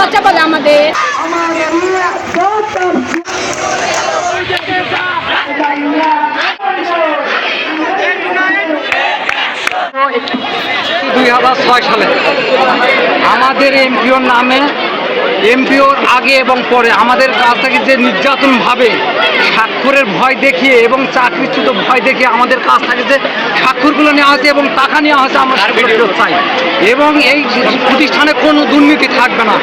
বাচ্চা বলে আমাদের? দুই হাজার ছয় সালে আমাদের এমপিওর নামে এমপিওর আগে এবং পরে আমাদের কাছ থেকে যে নির্যাতনভাবে স্বাক্ষরের ভয় দেখিয়ে এবং চাকরিচ্যুত ভয় দেখিয়ে আমাদের কাছ থেকে যে স্বাক্ষরগুলো নেওয়া হয়েছে এবং টাকা নেওয়া হয়েছে আমরা ফেরত চাই। এবং এই প্রতিষ্ঠানে কোনো দুর্নীতি থাকবে না।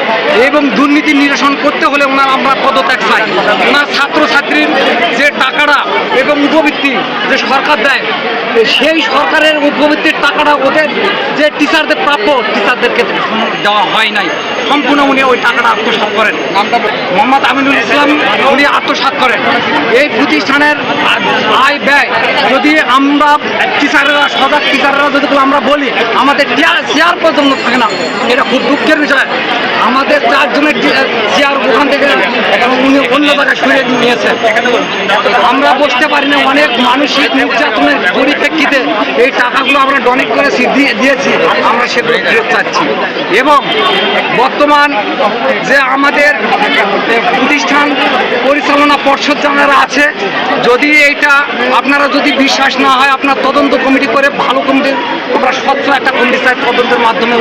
এবং দুর্নীতি নিরসন করতে হলে ওনার আমরা পদত্যাগ চাই। ওনার ছাত্রছাত্রীর যে টাকাটা এবং উপবৃত্তি যে সরকার দেয় সেই সরকারের উপবৃত্তির টাকাটা ওদের যে টিচারদের প্রাপ্য টিচারদেরকে দেওয়া হয় নাই। সম্পূর্ণ উনি ওই টাকাটা আত্মসাৎ করেন। নামটা মোহাম্মদ আমিনুল ইসলাম, উনি আত্মসাৎ করেন। এই প্রতিষ্ঠানের আয় ব্যয় যদি আমরা টিচাররা সজাগ টিচাররা যদি আমরা বলি, আমাদের চেয়ার পর্যন্ত থাকে না। এটা খুব দুঃখের বিষয়। আমাদের চারজনের চেয়ার ওখান থেকে উনি অন্য জায়গায় সরিয়ে নিয়েছে। আমরা বসতে পারি না। অনেক মানসিক নির্যাতনের পরিপ্রেক্ষিতে এই টাকাগুলো আমরা ডনেট দিয়ে দিয়েছি, আমরা সেগুলো ফেরত চাচ্ছি। এবং বর্তমান যে আমাদের প্রতিষ্ঠান পরিচালনা পর্ষদ যারা আছে, যদি এইটা আপনারা যদি বিশ্বাস না হয়, আপনার তদন্ত কমিটি করে ভালো কমিটি, আমরা স্বচ্ছ একটা কমিটি চাই তদন্তের মাধ্যমে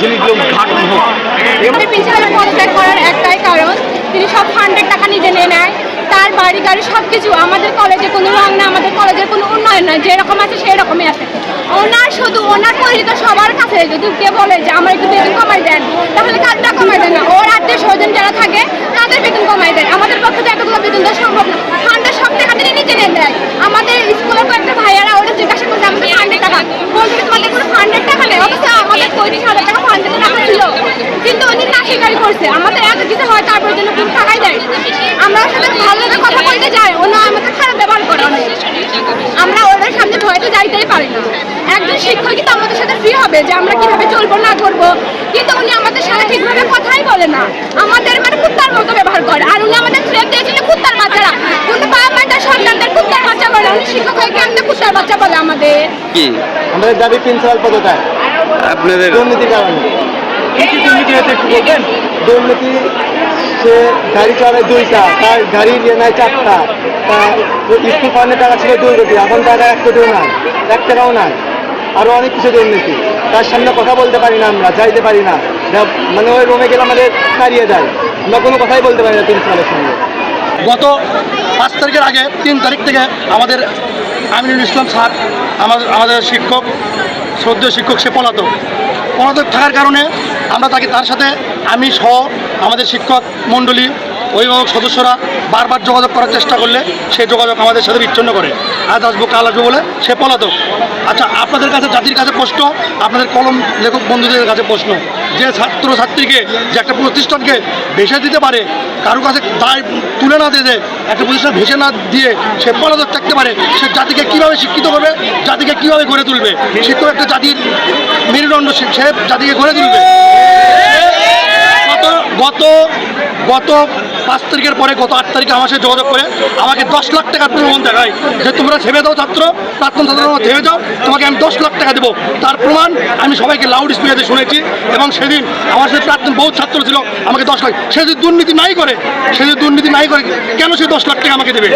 জিনিসগুলো উদ্ঘাটন হোক। একটাই কারণ, তিনি সব ফান্ডের টাকা নিজে নিয়ে নেয়, তার বাড়ি গাড়ি সব কিছু আমাদের কলেজে কোনো রং না, আমাদের কলেজের কোনো উন্নয়ন নয় যেরকম আছে সেই রকমই আছে ওনার শুধু ওনার পরিচিত কাছে যদি কে বলে যে আমার একটু বেতন কমাই দেন, তাহলে কাজটা কমাই দেন না। ওর আত্মীয় স্বজন যারা থাকে, তাদের বেতন কমাই দেন। আমাদের পক্ষে তো এতগুলো বেতন দেওয়া সম্ভব না। ফান্ডের সব টাকা তিনি নিজে নিয়ে দেয় আমাদের স্কুলের কয়েকটা ভাইয়ারা ওরা জিজ্ঞাসা করছে, আমাদের ফান্ডের টাকা? বলছে, তোমাদের কোনো ফান্ডের টাকা নেই, অথচ আমাদের পঁয়ত্রিশ হাজার টাকা ফান্ডের টাকা ছিল। কিন্তু উনি না স্বীকারই করছে। আমাদের এত কিছু হয়, তারপর জন্য কোনো টাকাই দেয়। আমরা ওর সাথে ভালো কথা বলতে যাই। ওনা আমাদের খারাপ ব্যবহার করে অনেক আমরা ভয়তে যাইতেই পারি না। একজন শিক্ষক তো আমাদের সাথে ফ্রি হবে যে আমরা কীভাবে চলবো না করব কিন্তু উনি আমাদের সাথে ঠিকভাবে কথাই বলে না। আমাদের মানে কুত্তার মতো ব্যবহার করে। আর উনি আমাদের থ্রেট দিয়েছিল কুত্তার বাচ্চারা। কিন্তু বাবা মা তার সন্তানদের কুত্তার বাচ্চা বলে উনি শিক্ষক হয়ে কেমনে কুত্তার বাচ্চা বলে আমাদের? কি? আমাদের দাবি প্রিন্সিপাল পদত্যাগ। আপনাদের দুর্নীতির কারণে। কি দুর্নীতি হয়েছে একটু বলবেন? দুর্নীতি, সে গাড়ি চালায় দুইটা, তার গাড়ি নিয়ে নেয় চারটা, তা স্কুল ফান্ডের টাকা ছিল দুই কোটি এখন টাকা এক কোটিও নাই, এক টাকাও নাই আরও অনেক কিছু দুর্নীতি। তার সামনে কথা বলতে পারি না আমরা, যাইতে পারি না। মানে ওই রুমে গেলে আমাদের তাড়িয়ে দেয় আমরা কোনো কথাই বলতে পারি না প্রিন্সিপালের সঙ্গে। গত পাঁচ তারিখের আগে, তিন তারিখ থেকে আমাদের আমিনুল ইসলাম স্যার, আমাদের আমাদের শিক্ষক, শ্রদ্ধেয় শিক্ষক সে পলাতক। পলাতক থাকার কারণে আমরা তাকে তার সাথে আমি সহ আমাদের শিক্ষক মণ্ডলী অভিভাবক সদস্যরা বারবার যোগাযোগ করার চেষ্টা করলে সে যোগাযোগ আমাদের সাথে বিচ্ছিন্ন করে। আজ আসব, কাল আসব বলে সে পলাতক। আচ্ছা আপনাদের কাছে, জাতির কাছে প্রশ্ন, আপনাদের কলম লেখক বন্ধুদের কাছে প্রশ্ন। যে ছাত্র ছাত্রীকে যে একটা প্রতিষ্ঠানকে ভেসে দিতে পারে, কারও কাছে দায় তুলে না দিয়ে, একটা প্রতিষ্ঠান ভেসে না দিয়ে সে পলাতক থাকতে পারে, সে জাতিকে কীভাবে শিক্ষিত করবে, জাতিকে কীভাবে গড়ে তুলবে? শিক্ষক একটা জাতির মেরুদণ্ড, সে জাতিকে গড়ে তুলবে। গত গত পাঁচ তারিখের পরে গত আট তারিখে আমার সাথে যোগাযোগ করে আমাকে দশ লাখ টাকার প্রমাণ দেখায় যে তোমরা ছেড়ে দাও ছাত্র, প্রাক্তন ছাত্র ছেড়ে দাও, তোমাকে আমি দশ লাখ টাকা দেবো। তার প্রমাণ আমি সবাইকে লাউড স্পিকারে শুনেছি এবং সেদিন আমার সাথে প্রাক্তন বহু ছাত্র ছিল, আমাকে দশ লাখ সে যদি দুর্নীতি নাই করে, সে যদি দুর্নীতি নাই করে, কেন সে দশ লাখ টাকা আমাকে দেবে?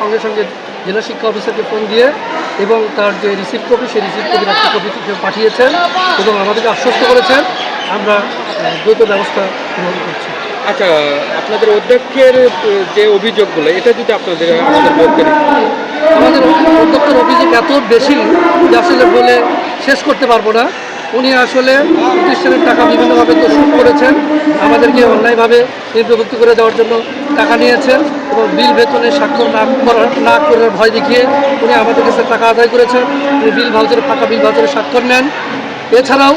সঙ্গে সঙ্গে জেলা শিক্ষা অফিসারকে ফোন দিয়ে এবং তার যে রিসিভ কপি সেই রিসিভ একটা কপি পাঠিয়েছেন এবং আমাদেরকে আশ্বস্ত করেছেন। আমরা দ্রুত ব্যবস্থা গ্রহণ করছি। আচ্ছা আপনাদের অধ্যক্ষের যে অভিযোগগুলো, এটা যদি আপনাদের আমাদের আমাদের অধ্যক্ষের অভিযোগ এত বেশি যে আসলে বলে শেষ করতে পারব না। উনি আসলে প্রতিষ্ঠানের টাকা বিভিন্নভাবে দোষণ করেছেন। আমাদেরকে অন্যায়ভাবে নির্ভুক্তি করে দেওয়ার জন্য টাকা নিয়েছেন এবং বিল বেতনে স্বাক্ষর না করার না করার ভয় দেখিয়ে উনি আমাদের কাছে টাকা আদায় করেছেন। উনি বিল ভাউচারে ফাঁকা বিল ভাউচারে স্বাক্ষর নেন। এছাড়াও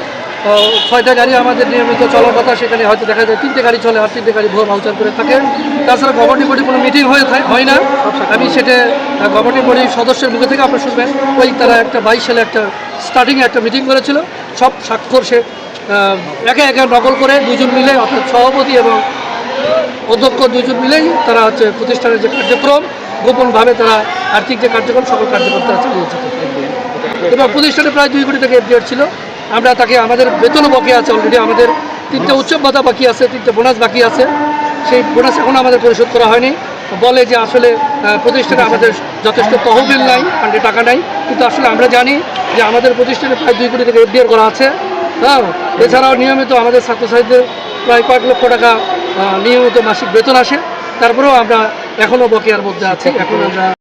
ছয়টা গাড়ি আমাদের নিয়মিত চলার কথা, সেখানে হয়তো দেখা যায় তিনটে গাড়ি চলে আর তিনটে গাড়ি ভুয়ো ভাউচার করে থাকে। তাছাড়া গভর্নিং বডি কোনো মিটিং হয়ে থাকে হয় না। আমি সেটা গভর্নিং বডির সদস্যের মুখে থেকে আপনার শুনবেন। ওই তারা একটা বাইশ সালে একটা স্টার্টিংয়ে একটা মিটিং করেছিল। সব স্বাক্ষর সে একে একে নকল করে দুজন মিলে, অর্থাৎ সভাপতি এবং অধ্যক্ষ দুজন মিলেই তারা হচ্ছে প্রতিষ্ঠানের যে কার্যক্রম, গোপনভাবে তারা আর্থিক যে কার্যক্রম, সকল কার্যক্রম তারা চালিয়ে এবং প্রতিষ্ঠানে প্রায় দুই কোটি টাকা এফডিআর ছিল। আমরা তাকে আমাদের বেতনও বাকি আছে অলরেডি আমাদের তিনটে উৎসব ভাতা বাকি আছে, তিনটে বোনাস বাকি আছে। সেই বোনাস এখনও আমাদের পরিশোধ করা হয়নি। বলে যে আসলে প্রতিষ্ঠানে আমাদের যথেষ্ট তহবিল নাই ফান্ডে টাকা নাই। কিন্তু আসলে আমরা জানি যে আমাদের প্রতিষ্ঠানে প্রায় দুই কোটি টাকা এফডিআর করা আছে। হ্যাঁ এছাড়াও নিয়মিত আমাদের ছাত্রছাত্রীদের প্রায় কয়েক লক্ষ টাকা নিয়মিত মাসিক বেতন আসে। তারপরেও আমরা এখনও বকেয়ার মধ্যে আছি। এখন আমরা